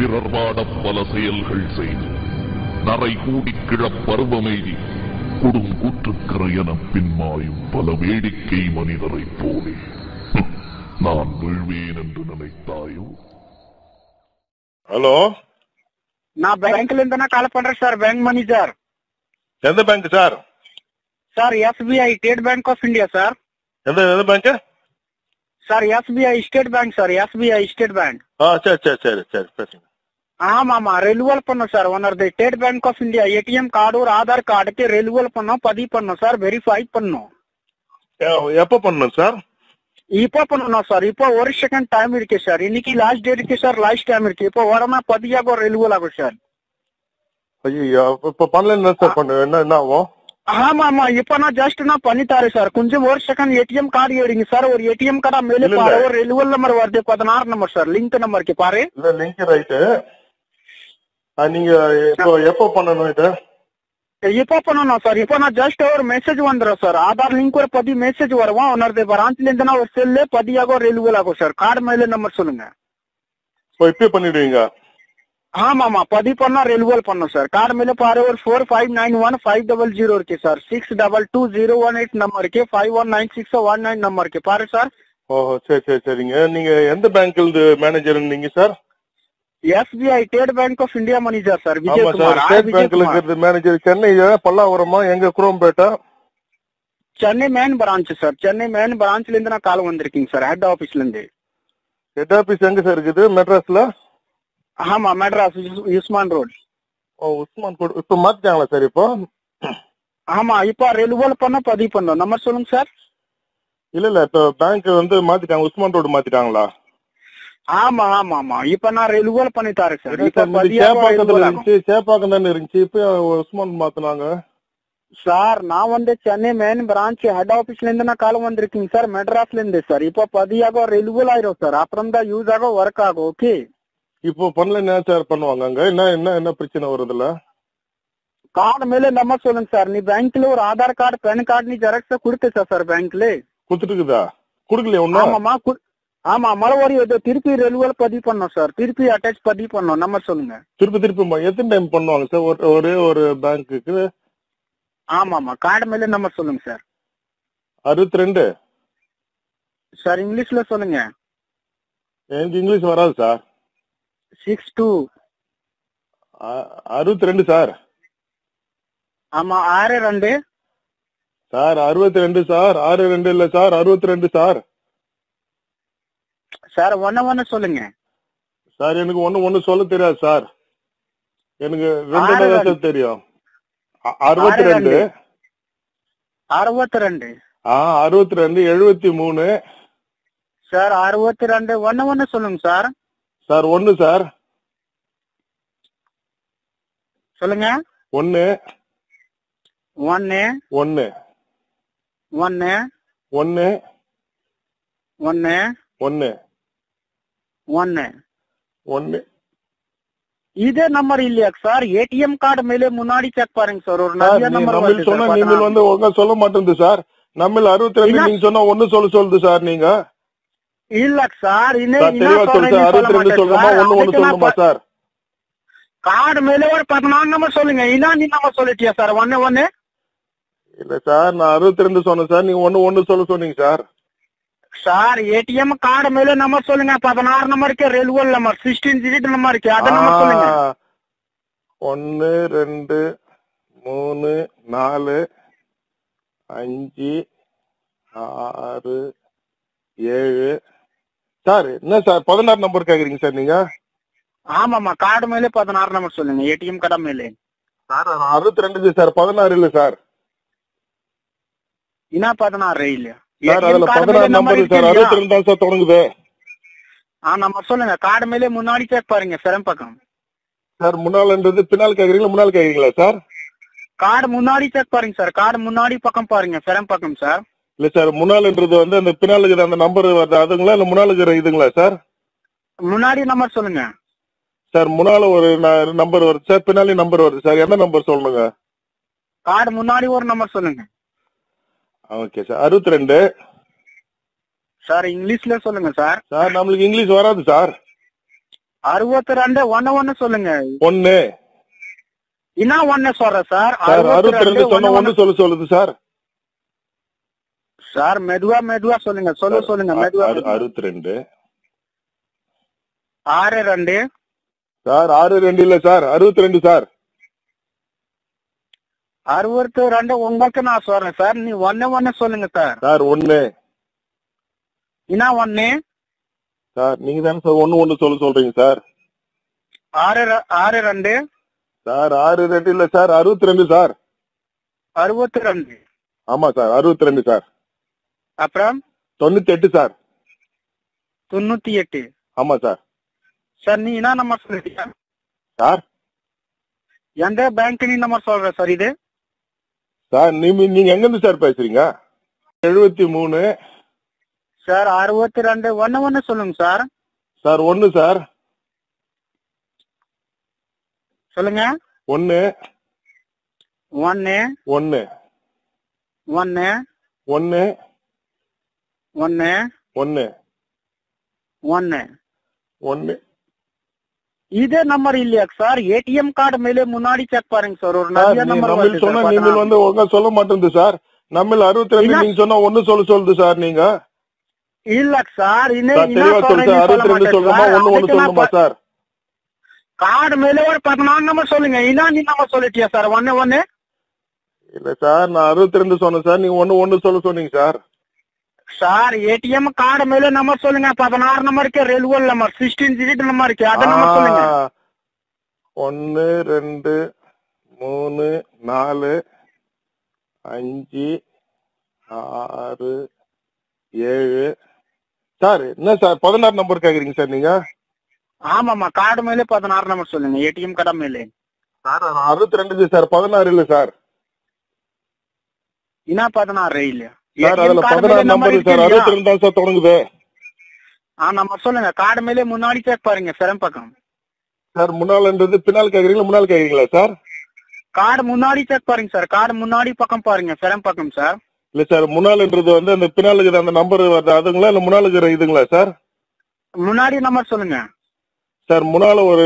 பிறர் வாடப் பல செயல்கள் செய்து நரை கூடி கிழப் பருவமெய்தி கொடுங்கூற்றுக்கரை எனப் பின்மாயும் பல வேடிக்கை மனிதரைப் போலே. நான் வீழ்வேன் என்று நினைத்தாயோ? ஹலோ? நான் பேங்க்ல இருந்து கால் பண்றேன் சார் பேங்க் மேனேஜர் எந்த bank sir sir SBI State Bank of India sir எந்த எந்த bank sir SBI State Bank sir SBI State Bank ஆ சரி சரி சரி சரி பேசுங்க. ஆமா ஆமா ரெனுவல் பண்ணோம் sir ஒன்னது State Bank of India ATM card ஒரு ஆதார் கார்டுக்கு ரெனுவல் பண்ணோம் பதிவு பண்ணோம் சார் வெரிஃபை பண்ணோம். எப்போ பண்ணணும் சார் இப்போ பண்ணணும் சார் இப்போ ஒரு செகண்ட் டைம் இருக்கு சார் இன்னைக்கு லாஸ்ட் டேட் இருக்கு சார் லாஸ்ட் டைம் இருக்கு. இப்போ உடனே பதியாக ரெனுவல் ஆகும் சார் ஐயோ இப்போ பண்ணல சார் பண்ணு. என்ன என்ன ஆகும்? ஆமா ஆமா இப்ப நான் ஜஸ்ட் நான் பண்ணித்தாரு சார் கொஞ்சம் ஒரு செகண்ட் ஏடிஎம் கார்டு எடுங்க சார் ஒரு ஏடிஎம் கார்டா மேலே பாரு. ஒரு ரெனுவல் நம்பர் வருது. பதினாறு நம்பர் சார் லிங்க் நம்பருக்கு பாரு. லிங்க் ரைட்டு நீங்க இப்போ எப்போ பண்ணணும் இது இப்போ பண்ணணும் சார் இப்போ நான் ஜஸ்ட் ஒரு மெசேஜ் வந்துடும் சார் ஆதார் லிங்க் ஒரு பதி மெசேஜ் வருவோம் உன்னது பிரான்ச்ல இருந்து நான் ஒரு செல்லு பதியாக ரெனுவல் ஆகும் சார் கார்டு மேல நம்பர் சொல்லுங்க. இப்போ இப்பயே பண்ணிடுவீங்க ஆமா ஆமா பதிவு பண்ணா ரெனுவல் பண்ணும் சார் கார்டு மேல பாரு ஒரு four five nine one five double zero இருக்கு sir six double two zero one eight number இருக்கு five one nine six one nine number இருக்கு பாரு சார் ஓஹோ சரி சரி சரிங்க நீங்க எந்த பேங்க்ல மேனேஜர் நீங்க sir SBI State Bank of India manager sir ஆமா சார் விஜயகுமார் ஸ்டேட் பேங்க்ல இருக்கிறது மேனேஜர் சென்னை பல்லாவரமா எங்க குரோம்பேட்டா? Chennai main branch sir Chennai main பிரான்ச்ல இருந்து நான் கால் வந்திருக்கீங்க சார் ஹெட் ஆபீஸ்ல இருந்து ஹெட் ஆபீஸ் எங்க சார் இருக்குது? மெட்ராஸ்ல ஆமா மெட்ராஸ் யுஸ்மான் ரோட் ஓ உஸ்மான் கோட் இப்போ மாத்திட்டாங்களா சார் இப்போ? ஆமா இப்போ ரெனுவல் பண்ண பதிவு பண்ணோம். நம்பர் சொல்லுங்க சார் இல்ல இல்ல இப்போ பேங்க் வந்து மாத்திட்டாங்க உஸ்மான் ரோடு மாத்திட்டாங்களா? ஆமா ஆமா ஆமா. இப்ப நான் ரெனுவல் பண்ணி தரேன் சார். இல்ல இப்ப சேப்பாக்கத்துல. இருந்துச்சு சேப்பாக்கம் தானே இருந்துச்சு இப்போ உஸ்மான் மாத்தினாங்க? சார் நான் வந்து சென்னை மெயின் பிரான்ச் ஹெட் ஆபீஸ்ல இருந்து நான் கால் வந்திருக்கீங்க சார் மெட்ராஸ்ல இருந்து சார். இப்போ பதியாக ரெனுவல் ஆயிரும் சார். அப்புறம் தான் யூஸ் ஆகும் ஒர்க் ஆகும் ஓகே இப்போ பண்ணல என்ன சார் பண்ணுவாங்க அங்க? என்ன என்ன என்ன பிரச்சனை வருதுல கார்டு மேல நம்பர் சொல்லுங்க சார். நீ பேங்க்ல ஒரு ஆதார் கார்டு பேன் கார்டு நீ ஜெராக்ஸ் கொடுத்துச்சா சார் பேங்க்ல கொடுத்துட்டுக்குதா? கொடுக்கலையா ஒன்னும் ஆமாமா ஆமா இது திருப்பி ரெனுவல் பதிவு பண்ணோம் சார் திருப்பி அட்டாச் பதிவு பண்ணோம். நம்பர் சொல்லுங்க. திருப்பி திருப்பி எத்தனை டைம் பண்ணுவாங்க சார் ஒரு ஒரே ஒரு பேங்க்குக்கு ஆமாமா கார்டு மேல நம்பர் சொல்லுங்க சார் அறுபத்தி ரெண்டு சார் இங்கிலீஷ்ல சொல்லுங்க. எனக்கு இங்கிலீஷ் வராது சார் சிக்ஸ் டூ அறுபத்தி ரெண்டு சார் ஆமா ஆறு ரெண்டு. சார் அறுபத்தி ரெண்டு சார் ஆறு ரெண்டு இல்ல சார் அறுபத்தி ரெண்டு சார் சார் ஒன்னு ஒன்னு சொல்லுங்க. சார் எனக்கு ஒண்ணு ஒண்ணு சொல்ல தெரியாது சார். எனக்கு ரெண்டு சார் தெரியும். அறுபத்தி ரெண்டு. அறுபத்தி ரெண்டு. ஆ அறுபத்தி ரெண்டு எழுபத்தி மூணு. சார் அறுபத்தி ரெண்டு ஒன்னு ஒன்னு சொல்லுங்க சார். சார் ஒண்ணு சார். சொல்லுங்க. ஒண்ணு. ஒன்னு ஒண்ணு. ஒன்னு ஒண்ணு. ஒன்னு ஒண்ணு ஒன்னு. இதே நம்பர் இல்லையா சார்? ஏடிஎம் கார்டு மேலே முன்னாடி செக் பாருங்க சார். ஒரு சார் நிறைய நீ- நம்பர் நம்ம சொன்னா நீங்க வந்து ஒழுங்கா சொல்ல மாட்டேங்குது சார். நம்ம அறுபத்தி ரெண்டு இல்ல. நீங்க சொன்னா ஒண்ணு சொல்ல சொல்லுது சார் நீங்க. இல்ல சார் சார் தெளிவா சொல்லு சார். அறுபத்தி ரெண்டு சொல்லுமா ஒண்ணு ஒண்ணு சொல்லுமா சார்? கார்டு மேலே ஒரு பதினாறு நம்பர் சொல்லுங்க. இதான் நீ நம்பர் சொல்லிட்டியா சார்? ஒன்னு ஒன்னு. இல்ல சார் நான் அறுபத்தி ரெண்டு சொன்னேன் சார். நீங்க ஒண்ணு ஒண்ணு சொல்ல சொன்னீங்க சார். சார் ஏடிஎம் கார்டு மேலே நம்பர் சொல்லுங்க. பதினாறு நம்பருக்கு ரெலுவல் நம்பர் சிக்ஸ்டீன் டிஜிட் நம்பர் இருக்கு அத நம்பர் சொல்லுங்க. ஒண்ணு ரெண்டு மூணு நாலு அஞ்சு ஆறு ஏழு. சார் என்ன சார் பதினாறு நம்பர் கேக்குறீங்க சார் நீங்க? ஆமாமா கார்டு மேலே பதினாறு நம்பர் சொல்லுங்க ஏடிஎம் கார்டு மேலே. சார் அறுபத்தி ரெண்டு சார் பதினாறு இல்ல சார். என்ன பதினாறு இல்ல சார் ATM அதுல card பதினாறு மேலே நம்பர் இருக்கு சார் இல்லையா? அறுபத்தி ரெண்டு தான் சார் தொடங்குது. ஆ நம்பர் சொல்லுங்க கார்டு மேலே முன்னாடி செக் பாருங்க சிரம் பக்கம். சார் முன்னாலன்றது பின்னால் கேக்குறீங்களா முன்னால் கேக்குறீங்களா சார்? கார்டு முன்னாடி செக் பாருங்க சார் கார்டு முன்னாடி பக்கம் பாருங்க சிரம் பக்கம் சார். இல்ல சார் முன்னாலன்றது வந்து அந்த பின்னால் இருக்கிற அந்த நம்பர் வருது அதுங்களா இல்ல முன்னால இருக்கிற இதுங்களா சார்? முன்னாடி நம்பர் சொல்லுங்க. சார் முன்னால ஒரு நம்பர் வருது சார் பின்னாடி நம்பர் வருது சார் எந்த நம்பர் சொல்லணுங்க? கார்டு முன்னாடி ஒரு நம்பர் சொல்லுங்க. ஓகே சார் அறுபத்தி ரெண்டு சார் இங்கிலீஷ்ல சொல்லுங்க சார். சார் நம்மளுக்கு இங்கிலீஷ் வராது சார். அறுபத்தி ரெண்டு ஒன்னு ஒன்னு சொல்லுங்க. ஒன்னு. என்ன ஒன்னு சொல்றேன் சார்? சார் அறுபத்தி ரெண்டு சொன்ன ஒண்ணு சொல்ல சொல்லுது சார். சார் மெதுவா மெதுவா சொல்லுங்க சொல்ல சொல்லுங்க மெதுவா அறு- அறுபத்தி ரெண்டு ஆறு ரெண்டு. சார் ஆறு ரெண்டு இல்ல சார். அறுபத்தி ரெண்டு சார். அறுபத்தி ரெண்டு உங்களுக்கு நான் சொல்றேன். சார் நீ ஒன்னு ஒன்னு சொல்லுங்க சார். சார் ஒன்னு. என்ன ஒன்னு? சார் நீங்க தானே சார் ஒண்ணு ஒண்ணு சொல்ல சொல்றீங்க சார். ஆறு ஆறு ரெண்டு. சார் ஆறு ரெண்டு இல்ல சார் அறுபத்தி ரெண்டு சார். அறுபத்தி ரெண்டு. ஆமா சார் அறுபத்தி ரெண்டு சார். அப்புறம்? தொண்ணூத்தி எட்டு சார். தொண்ணூத்தி எட்டு ஆமா சார். சார் நீ என்ன நம்பர் சொல்லிட்டீங்க சார்? எந்த பேங்க் நீ நம்பர் சொல்ற சார் இது? சார் நீங்க நீங்க எங்க இருந்து சார் பேசுறீங்க? எழுபத்தி மூணு. சார் அறுபத்தி ரெண்டு. ஒன்னு ஒன்னு சொல்லுங்க சார். சார் ஒன்னு சார். சொல்லுங்க. ஒன்னு ஒன்னு ஒன்னு ஒன்னு ஒன்னு ஒன்னு ஒன்னு ஒன்னு ஒன்னு இதே நம்பர் இல்லையா சார்? ஏடிஎம் கார்டு மேலே முன்னாடி செக் பாருங்க சார். ஒரு நிறைய நம்பர் நம்ம சொன்னா. வந்து ஒழுங்கா சொல்ல மாட்டேங்குது சார். நம்ம அறுபத்தி ரெண்டு. நீங்க சொன்னா ஒண்ணு சொல்ல சொல்லுது சார் நீங்க. இல்ல சார் அறுபத்தி ரெண்டு சொல்லுமா. ஒண்ணு ஒண்ணு ப- சார்? கார்டு மேலே ஒரு பதினாறு நம்பர் சொல்லுங்க. என்ன நீ நம்பர் சொல்லிட்டியா சார்? ஒன்னு ஒன்னு இல்ல சார் நான் அறுபத்தி ரெண்டு சொன்னேன் சார். நீங்க ஒண்ணு ஒண்ணு சொல்ல சொன்னீங்க சார். சார் ஏடிஎம் கார்டு மேலே நம்பர் சொல்லுங்க. பதினாறு நம்பருக்கு ரெல்வல் நம்பர் சிக்ஸ்டீன் டிஜிட் நம்பர் இருக்கு அத நம்பர் சொல்லுங்க. ஒன்னு ரெண்டு மூணு நாலு அஞ்சு ஆறு ஏழு. சார் என்ன சார் பதினாறு நம்பர் கேக்குறீங்க சார் நீங்க? ஆமாமா கார்டு மேலே பதினாறு நம்பர் சொல்லுங்க ஏடிஎம் கடை மேலே. சார் அறுபத்தி ரெண்டு சார் பதினாறு இல்ல சார். என்ன பதினாறு இல்லையா? சார் அதுல பதினாறு நம்பர் சார் இல்லையா? அறுபத்தி ரெண்டு தான் சார் தொடங்குது ஆ நம்பர் சொல்லுங்க. கார்டு மேலே முன்னாடி செக் பாருங்க சிரம் பக்கம் சார் முன்னால்ன்றது பின்னால் கேக்குறீங்களா முன்னால் கேக்குறீங்களா சார்? கார்டு முன்னாடி செக் பாருங்க சார். கார்டு முன்னாடி பக்கம் பாருங்க சிரம் பக்கம் சார். இல்ல சார். முன்னால்ன்றது வந்து அந்த பின்னால் இருக்கிற அந்த நம்பர் வருது அதுங்களா இல்ல முன்னால் இருக்கிற இதுங்களா சார்? முன்னாடி நம்பர் சொல்லுங்க. சார் முன்னால ஒரு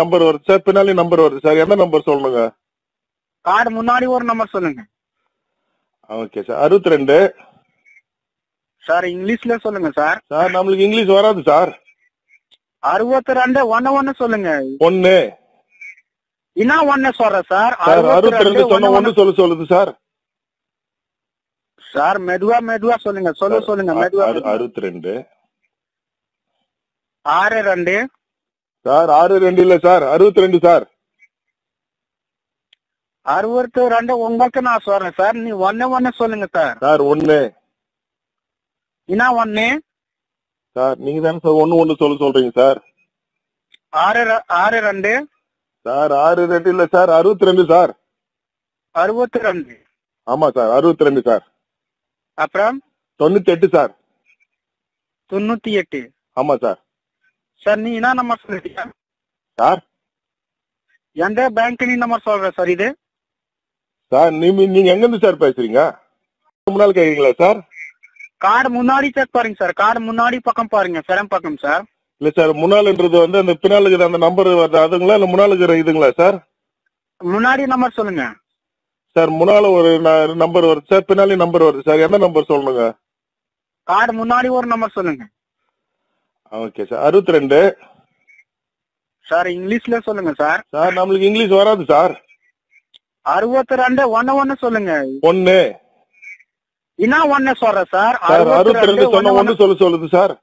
நம்பர் வருது சார். பின்னாலே நம்பர் வருது சார். எந்த நம்பர் சொல்லணுங்க? கார்டு முன்னாடி ஒரு நம்பர் சொல்லுங்க. ஓகே சார் அறுபத்தி ரெண்டு சார் இங்கிலீஷ்ல சொல்லுங்க சார் சார் நம்மளுக்கு இங்கிலீஷ் வராது சார் அறுபத்தி ரெண்டு ஒன்னு ஒன்னு சொல்லுங்க ஒன்னு என்ன ஒன்னு சொல்றேன் சார் அறுபத்தி ரெண்டு சொன்ன ஒண்ணு சொல்ல சொல்லுது சார் சார் மெதுவா மெதுவா சொல்லுங்க சொல்ல சொல்லுங்க மெதுவா அறு- அறுபத்தி ரெண்டு ஆறு ரெண்டு. சார் ஆறு ரெண்டு இல்ல சார் அறுபத்தி ரெண்டு சார் அறுபத்தி ரெண்டு உங்களுக்கு நான் சொல்றேன். சார் நீ ஒன்னு ஒன்னு சொல்லுங்க சார். சார் ஒன்னு என்ன ஒன்னு சார் நீங்க தானே சார் ஒண்ணு ஒண்ணு சொல்ல சொல்றீங்க சார். ஆறு ஆறு ரெண்டு. சார் ஆறு ரெண்டு இல்ல சார் அறுபத்தி ரெண்டு சார். அறுபத்தி ரெண்டு. ஆமா சார் அறுபத்தி ரெண்டு சார். அப்புறம்? தொண்ணூத்தி எட்டு சார். தொண்ணூத்தி எட்டு ஆமா சார். சார் நீ என்ன நம்பர் சொல்லிட்டீங்க சார் எந்த பேங்க் நீ நம்பர் சொல்ற சார் இது? சார் நீங்க நீங்க எங்க இருந்து சார் பேசுறீங்க? முன்னால் கேக்குறீங்களா சார்? கார்டு முன்னாடி செக் பாருங்க சார் கார்டு முன்னாடி பக்கம் பாருங்க சிரம் பக்கம் சார். இல்ல சார் முன்னால்ன்றது வந்து அந்த பின்னால் இருக்கிற அந்த நம்பர் வருது அதுங்களா இல்ல முன்னால் இருக்கிற இதுங்களா சார்? முன்னாடி நம்பர் சொல்லுங்க. சார் முன்னால ஒரு நம்பர் வருது சார் பின்னாலே நம்பர் வருது சார் எந்த நம்பர் சொல்லணுங்க? கார்டு முன்னாடி ஒரு நம்பர் சொல்லுங்க. ஓகே சார் அறுபத்தி ரெண்டு. சார் இங்கிலீஷ்ல சொல்லுங்க சார். சார் நம்மளுக்கு இங்கிலீஷ் வராது சார். அறுபத்தி ரெண்டு ஒன்னு ஒன்னு சொல்லுங்க. ஒன்னு என்ன ஒன்னு சொல்றேன் சார்? அறுபத்தி ரெண்டு சொன்ன ஒண்ணு சொல்ல சொல்லுது சார்.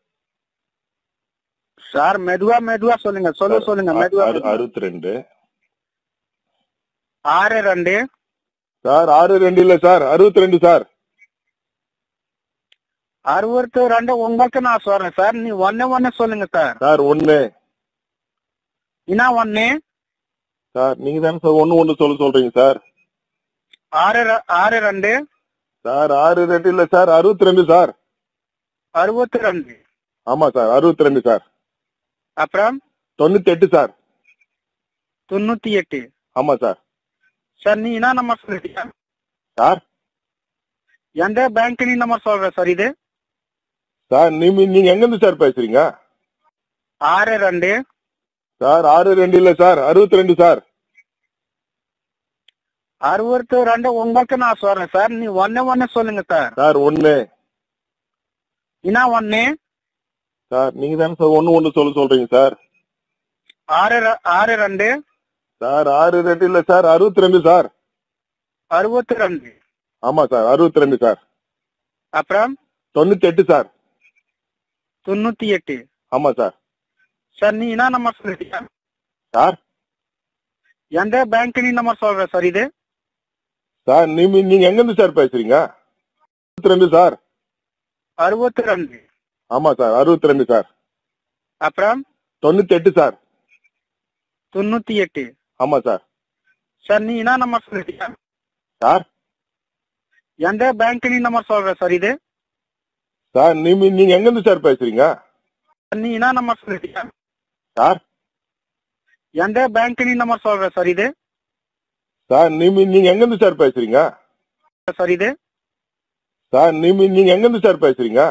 சார் மெதுவா மெதுவா சொல்லுங்க சொல்ல சொல்லுங்க மெதுவா அறு- அறுபத்தி ரெண்டு ஆறு ரெண்டு. சார் ஆறு ரெண்டு இல்ல சார். அறுபத்தி ரெண்டு சார். அறுபத்தி ரெண்டு உங்களுக்கு நான் சொல்றேன் சார். நீ ஒன்னு ஒன்னு சொல்லுங்க சார். சார் ஒன்னு என்ன ஒன்னு சார் நீங்க தானே சார் ஒண்ணு ஒண்ணு சொல்ல சொல்றீங்க சார். ஆறு ஆறு ரெண்டு. சார் ஆறு ரெண்டு இல்ல சார் அறுபத்தி ரெண்டு சார். அறுபத்தி ரெண்டு. ஆமா சார் அறுபத்தி ரெண்டு சார். அப்புறம்? தொண்ணூத்தி எட்டு சார். தொண்ணூத்தி எட்டு ஆமா சார். சார் நீ என்ன நம்பர் சொல்லிட்டீங்க சார்? எந்த பேங்க் நீ நம்பர் சொல்ற சார் இது? சார் நீங்க நீங்க எங்க இருந்து சார் பேசுறீங்க? ஆறு ரெண்டு. சார் ஆறு ரெண்டு இல்ல சார் அறுபத்தி ரெண்டு சார். அறுபத்தி ரெண்டு உங்களுக்கு நான் சொல்றேன் சார். நீ ஒன்னே ஒன்னு சொல்லுங்க சார். சார் ஒண்ணு. என்ன ஒன்னு சார் நீங்க தானே சார் ஒண்ணு ஒண்ணு சொல்ல சொல்றீங்க சார். ஆறு ஆறு ரெண்டு? சார் ஆறு ரெண்டு இல்ல சார் அறுபத்தி ரெண்டு சார். அறுபத்தி ரெண்டு. ஆமா சார் அறுபத்தி ரெண்டு சார். அப்புறம்? தொண்ணூத்தி எட்டு சார். தொண்ணூத்தி எட்டு. ஆமா சார். சார் நீ என்ன நம்பர் சொல்றீங்க? சார் எந்த பேங்க் நீ நம்பர் சொல்ற சார் இது? சார் நீங்க நீங்க எங்க இருந்து சார் பேசுறீங்க? அறுபத்தி ரெண்டு சார் அறுபத்தி ரெண்டு ஆமா சார் அறுபத்தி ரெண்டு சார் அப்புறம்? தொண்ணூத்தி எட்டு சார் தொண்ணூத்தி எட்டு ஆமா சார் சார் நீ என்ன நம்பர் சொல்றீங்க? சார் எந்த பேங்க் நீ நம்பர் சொல்ற சார் இது? சார் நீங்க நீங்க எங்க இருந்து சார் பேசுறீங்க நீ என்ன நம்பர் சொல்றீங்க? சார்? எந்த பேங்க் நீ நம்பர் சொல்ற சார் இது. சார் நீங்க எங்க இருந்து சார் பேசுறீங்க? சார் இது. சார் நீங்க நீங்க எங்க இருந்து சார் பேசுறீங்க?